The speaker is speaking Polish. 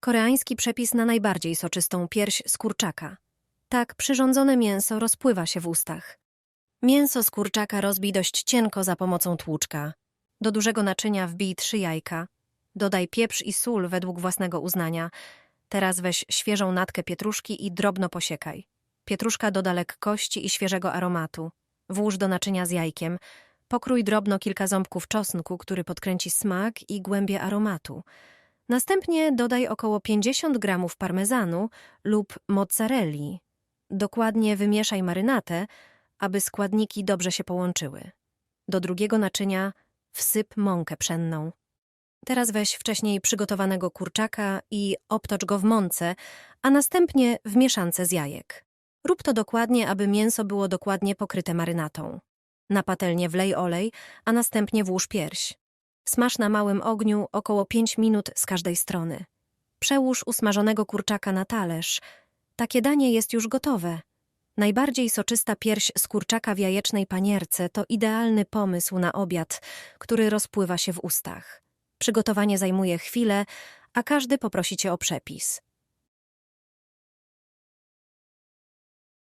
Koreański przepis na najbardziej soczystą pierś z kurczaka. Tak przyrządzone mięso rozpływa się w ustach. Mięso z kurczaka rozbij dość cienko za pomocą tłuczka. Do dużego naczynia wbij trzy jajka. Dodaj pieprz i sól według własnego uznania. Teraz weź świeżą natkę pietruszki i drobno posiekaj. Pietruszka doda lekkości i świeżego aromatu. Włóż do naczynia z jajkiem. Pokrój drobno kilka ząbków czosnku, który podkręci smak i głębię aromatu. Następnie dodaj około 50 gramów parmezanu lub mozzarelli. Dokładnie wymieszaj marynatę, aby składniki dobrze się połączyły. Do drugiego naczynia wsyp mąkę pszenną. Teraz weź wcześniej przygotowanego kurczaka i obtocz go w mące, a następnie w mieszance z jajek. Rób to dokładnie, aby mięso było dokładnie pokryte marynatą. Na patelnię wlej olej, a następnie włóż pierś. Smaż na małym ogniu około 5 minut z każdej strony. Przełóż usmażonego kurczaka na talerz. Takie danie jest już gotowe. Najbardziej soczysta pierś z kurczaka w jajecznej panierce to idealny pomysł na obiad, który rozpływa się w ustach. Przygotowanie zajmuje chwilę, a każdy poprosi cię o przepis.